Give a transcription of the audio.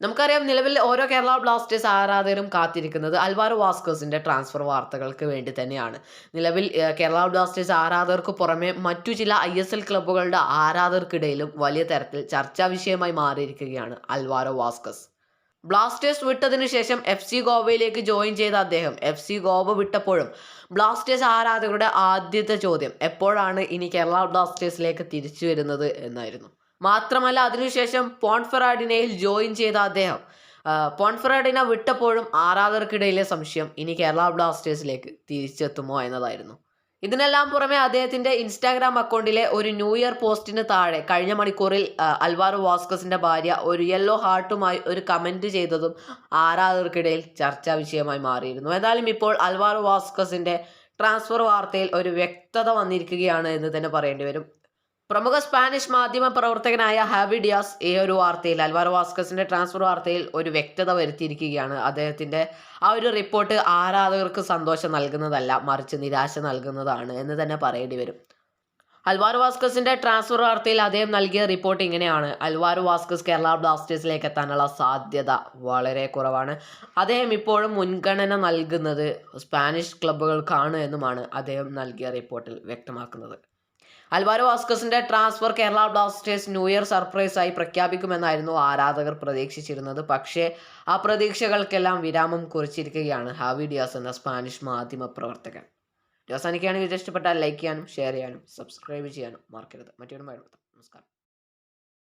നമുക്കറിയാം നിലവിൽ ഓരോ കേരള ബ്ലാസ്റ്റേഴ്സ് ആരാധകരും കാത്തിരിക്കുന്നത് അൽവാരോ വാസ്കോസിന്റെ ട്രാൻസ്ഫർ വാർത്തകൾക്ക് വേണ്ടി തന്നെയാണ്. നിലവിൽ കേരള ബ്ലാസ്റ്റേഴ്സ് ആരാധകർക്ക് പുറമെ മറ്റു ചില ഐ എസ് എൽ ക്ലബ്ബുകളുടെ ആരാധകർക്കിടയിലും വലിയ തരത്തിൽ ചർച്ചാ വിഷയമായി മാറിയിരിക്കുകയാണ് അൽവാരോ വാസ്കസ്. ബ്ലാസ്റ്റേഴ്സ് വിട്ടതിന് ശേഷം എഫ് സി ഗോവയിലേക്ക് ജോയിൻ ചെയ്ത അദ്ദേഹം എഫ് സി ഗോവ വിട്ടപ്പോഴും ബ്ലാസ്റ്റേഴ്സ് ആരാധകരുടെ ആദ്യത്തെ ചോദ്യം എപ്പോഴാണ് ഇനി കേരള ബ്ലാസ്റ്റേഴ്സിലേക്ക് തിരിച്ചു വരുന്നത് എന്നായിരുന്നു. മാത്രമല്ല അതിനുശേഷം പോൺഫെറാഡിനയിൽ ജോയിൻ ചെയ്ത അദ്ദേഹം. പോൺഫെറാഡിനെ വിട്ടപ്പോഴും ആരാധകർക്കിടയിലെ സംശയം ഇനി കേരള ബ്ലാസ്റ്റേഴ്സിലേക്ക് തിരിച്ചെത്തുമോ എന്നതായിരുന്നു. ഇതിനെല്ലാം പുറമെ അദ്ദേഹത്തിന്റെ ഇൻസ്റ്റാഗ്രാം അക്കൗണ്ടിലെ ഒരു ന്യൂ ഇയർ പോസ്റ്റിന് താഴെ കഴിഞ്ഞ മണിക്കൂറിൽ അൽവാറു വാസ്കസിന്റെ ഭാര്യ ഒരു യെല്ലോ ഹാർട്ടുമായി ഒരു കമന്റ് ചെയ്തതും ആരാധകർക്കിടയിൽ ചർച്ചാ വിഷയമായി മാറിയിരുന്നു. ഏതായാലും ഇപ്പോൾ അൽവാരോ വാസ്കസിന്റെ ട്രാൻസ്ഫർ വാർത്തയിൽ ഒരു വ്യക്തത വന്നിരിക്കുകയാണ് എന്ന് തന്നെ പറയേണ്ടി വരും. പ്രമുഖ സ്പാനിഷ് മാധ്യമ പ്രവർത്തകനായ ഹാവിഡിയാസ് ഈ ഒരു വാർത്തയിൽ അൽവാരോ വാസ്കസിന്റെ ട്രാൻസ്ഫർ വാർത്തയിൽ ഒരു വ്യക്തത വരുത്തിയിരിക്കുകയാണ്. അദ്ദേഹത്തിന്റെ ആ ഒരു റിപ്പോർട്ട് ആരാധകർക്ക് സന്തോഷം നൽകുന്നതല്ല മറിച്ച് നിരാശ നൽകുന്നതാണ് എന്ന് തന്നെ പറയേണ്ടി വരും. അൽവാരോ വാസ്കസിന്റെ ട്രാൻസ്ഫർ വാർത്തയിൽ അദ്ദേഹം നൽകിയ റിപ്പോർട്ട് ഇങ്ങനെയാണ്. അൽവാരോ വാസ്കസ് കേരള ബ്ലാസ്റ്റേഴ്സിലേക്ക് എത്താനുള്ള സാധ്യത വളരെ കുറവാണ്. അദ്ദേഹം ഇപ്പോഴും മുൻഗണന നൽകുന്നത് സ്പാനിഷ് ക്ലബ്ബുകൾക്കാണ് എന്നുമാണ് അദ്ദേഹം നൽകിയ റിപ്പോർട്ടിൽ വ്യക്തമാക്കുന്നത്. Alvaro വാസ്കസിന്റെ transfer Kerala Blasters new year സർപ്രൈസായി പ്രഖ്യാപിക്കുമെന്നായിരുന്നു ആരാധകർ പ്രതീക്ഷിച്ചിരുന്നത്. പക്ഷേ ആ പ്രതീക്ഷകൾക്കെല്ലാം വിരാമം കുറിച്ചിരിക്കുകയാണ് ഹാവി ഡിയാസ് എന്ന സ്പാനിഷ് മാധ്യമ പ്രവർത്തകൻ ഡിയാസ് എനിക്കാണെങ്കിൽ ഇഷ്ടപ്പെട്ടാൽ ലൈക്ക് ചെയ്യാനും ഷെയർ ചെയ്യാനും സബ്സ്ക്രൈബ് ചെയ്യാനും മറക്കരുത്. മറ്റൊരു നമസ്കാരം.